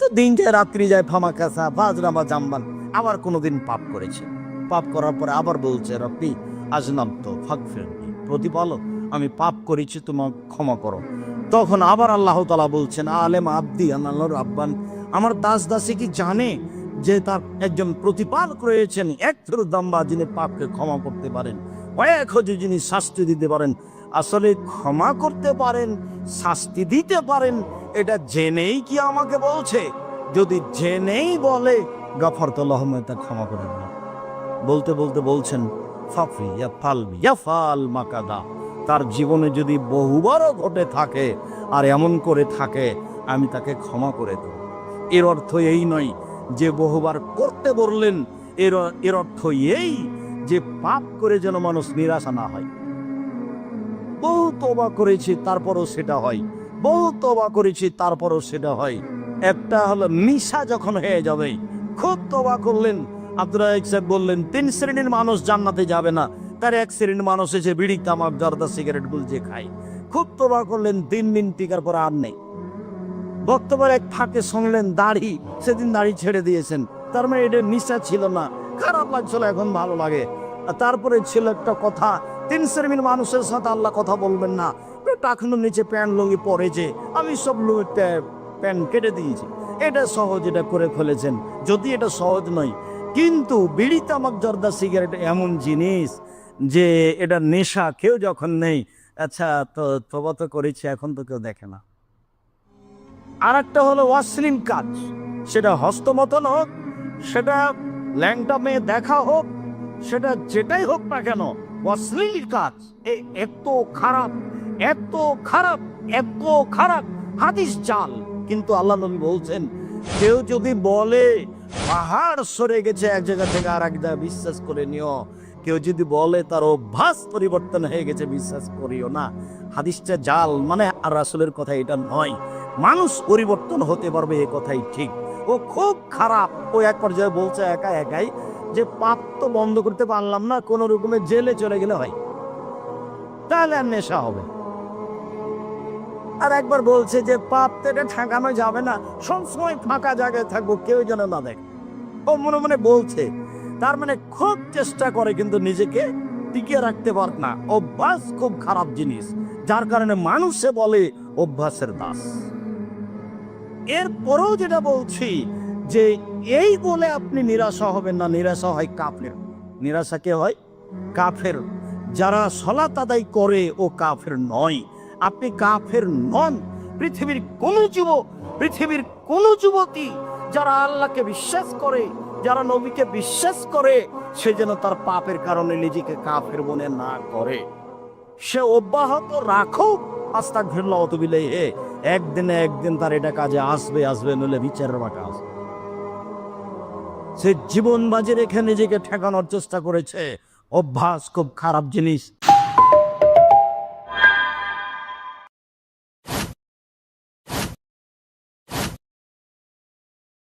তো দিন যায় রাত্রি যায় ফামা কাসা বাজরা বা জাম্বান আবার কোনোদিন পাপ করেছে। পাপ করার পরে আবার বলছে, রব্বি আজনাম তো ফাঁক ফেরনি প্রতিপালক, আমি পাপ করেছি তোমার ক্ষমা করো। তখন আবার আল্লাহ তালা বলছেন, আলেম আব্দি, আল্লাহর আব্বান আমার দাস দাসী কি জানে যে তার একজন প্রতিপালক রয়েছেন? এক ফেরত দাম্বা যিনি পাপকে ক্ষমা করতে পারেন, কয়েক হজে যিনি শাস্তি দিতে পারেন আসলে ক্ষমা করতে পারেন, শাস্তি দিতে পারেন, এটা জেনেই কি আমাকে বলছে? যদি জেনেই বলে গাফরতুল্লাহ তা ক্ষমা করে দিন। বলতে বলতে বলছেন ফাফি ইয়া ফাল ইয়া ফাল মাকাদা। তার জীবনে যদি বহুবারও ঘটে থাকে, আর এমন করে থাকে, আমি তাকে ক্ষমা করে দেব। এর অর্থ এই নয় যে বহুবার করতে বললেন, এর এর অর্থ এই যে পাপ করে যেন মানুষ নিরাশা না হয়। বহু তোবা করেছি, তারপরও সেটা হয়। বহু তোবা করেছি, তারপরও সেটা হয়। একটা হলো মিশা যখন হয়ে যাবে, খুব তোবা করলেন। আব্দুল্লাহ সাহেব বললেন, তিন শ্রেণির মানুষ জান্নাতে যাবে না। তার এক শ্রেণির মানুষ এসে বিড়ি, তামাক, জর্দা, সিগারেট, গুলজে খায়। খুব তোবা করলেন তিন দিন টিকার পর আর নেই। বক্তব্যের এক ফাঁকে শুনলেন, দাড়ি সেদিন দাড়ি ছেড়ে দিয়েছেন। তার মানে এটা নিশা ছিল না। খারাপ লাগছিল, এখন ভালো লাগে। তারপরে ছিল একটা কথা তিন শ্রেণির মানুষের সাথে আল্লাহ কথা বলবেন না। টাকানোর নিচে প্যান্ট লুঙ্গি পরে যে, আমি সব লুঙ্গি প্যান্ট কেটে দিয়েছি। এটা সহজ, এটা করে ফেলেছেন। যদি এটা সহজ নয়, কিন্তু বিড়ি তামাক, জর্দা, সিগারেট এমন জিনিস যে এটা নেশা কেউ যখন নেই আচ্ছা তো তবা তো করেছি, এখন তো কেউ দেখে না। আর একটা হলো অশ্লীল কাজ। সেটা হস্তমতন হোক সেটা ল্যাংটা মেয়ে দেখা হোক, সেটা যেটাই হোক না কেন অশ্লীল কাজ। এত খারাপ এত খারাপ এত খারাপ। হাদিস জাল। কিন্তু আল্লাহ নবী বলছেন, কেউ যদি বলে, পাহাড় সরে গেছে এক জায়গা থেকে আর এক জায়গায়, বিশ্বাস করে নিও। কেউ যদি বলে, তার অভ্যাস পরিবর্তন হয়ে গেছে, বিশ্বাস করিও না। হাদিসটা জাল। মানে আর রাসূলের কথা এটা নয়। মানুষ পরিবর্তন হতে পারবে, এ কথাই ঠিক। ও খুব খারাপ। ও এক পর্যায়ে বলছে একা একাই যে পাপ তো বন্ধ করতে পারলাম না, কোন রকমের জেলে চলে গেলে হয়। তাহলে আর নেশা হবে আর একবার বলছে যে পাপ তো এটা ঠেকানো যাবে না সবসময় ফাঁকা জায়গায় থাকব, কেউ যেন না দেখ। ও মনে মনে বলছে, তার মানে খুব চেষ্টা করে কিন্তু নিজেকে টিকিয়ে রাখতে পার না। অভ্যাস খুব খারাপ জিনিস, যার কারণে মানুষে বলে অভ্যাসের দাস। এরপরেও যেটা বলছি যে এই বলে আপনি নিরাশা হবেন না, নিরাশা হয় কাফের। নিরাশা কে হয়? কাফের। যারা সলাত আদায় করে ও কাফের নয়। আপনি কাফের নন। পৃথিবীর কোন যুবক পৃথিবীর কোন যুবতী যারা আল্লাহকে বিশ্বাস করে, যারা নবীকে বিশ্বাস করে, সে যেন তার পাপের কারণে নিজেকে কাফের মনে না করে। সে অব্যাহত রাখুক। আস্তাক অত অতবিলে হে একদিনে একদিন তার এটা কাজে আসবে আসবে নলে বিচারের বাটা আসবে সে জীবন বাজি রেখে নিজেকে ঠেকানোর চেষ্টা করেছে। অভ্যাস খুব খারাপ জিনিস।